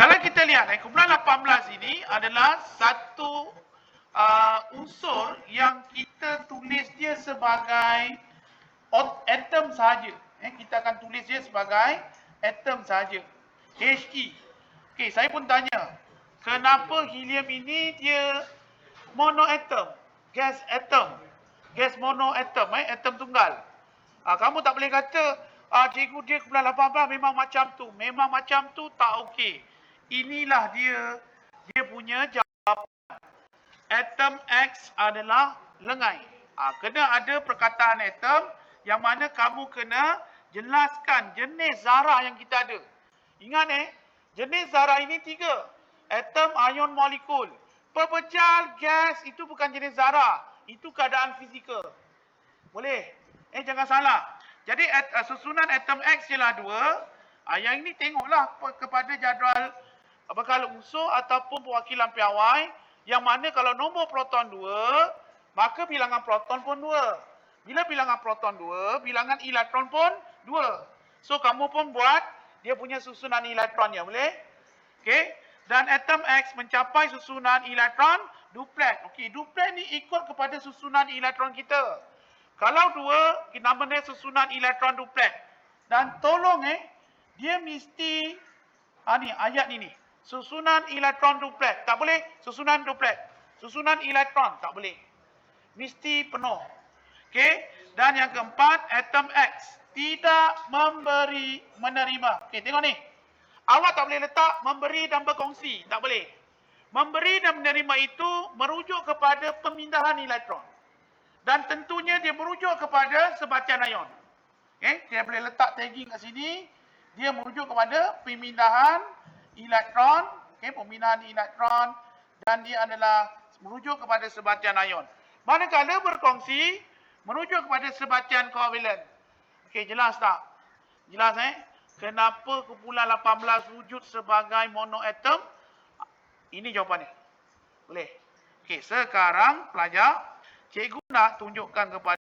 Kalau kita lihat, eh, kumpulan 18 ini adalah satu uh, unsur yang kita tulis dia sebagai atom sahaja. Eh, kita akan tulis dia sebagai atom sahaja. He. Okey, saya pun tanya, kenapa helium ini dia monoatom, gas atom, gas monoatom, eh, atom tunggal. Ah, kamu tak boleh kata, ah, cikgu dia kumpulan 18 memang macam tu. Memang macam tu tak okey. Inilah dia, dia punya jawapan. Atom X adalah lengai. Ah, kena ada perkataan atom yang mana kamu kena jelaskan jenis zarah yang kita ada. Ingat eh, jenis zarah ini tiga. Atom, ion, molekul. Pepecah gas itu bukan jenis zarah. Itu keadaan fizikal. Boleh? Eh, jangan salah. Jadi, at, uh, susunan atom X ialah dua. Uh, yang ini tengoklah kepada jadual bekal unsur ataupun perwakilan piawai. Yang mana kalau nombor proton dua, maka bilangan proton pun dua. Bila bilangan proton dua, bilangan elektron pun dua. So, kamu pun buat dia punya susunan elektronnya. Boleh? Okey. Dan atom X mencapai susunan elektron duplet. Okey, duplet ni ikut kepada susunan elektron kita. Kalau dua, kita nama dia susunan elektron duplet. Dan tolong eh, dia mesti, ah ni ayat ni ni. Susunan elektron duplet. Tak boleh susunan duplet. Susunan elektron tak boleh. Mesti penuh. Okey. Dan yang keempat, atom X. Tidak memberi, menerima. Okey, tengok ni. Awak tak boleh letak memberi dan berkongsi. Tak boleh. Memberi dan menerima itu merujuk kepada pemindahan elektron. Dan tentunya dia merujuk kepada sebatian ion. Okay? Dia boleh letak tagging kat sini. Dia merujuk kepada pemindahan elektron. Okay? Pemindahan elektron. Dan dia adalah merujuk kepada sebatian ion. Manakala berkongsi, merujuk kepada sebatian kovalent. Okey, jelas tak? Jelas eh? Kenapa kumpulan 18 wujud sebagai monoatom? Ini jawapannya. Boleh. Okey, sekarang pelajar, cikgu nak tunjukkan kepada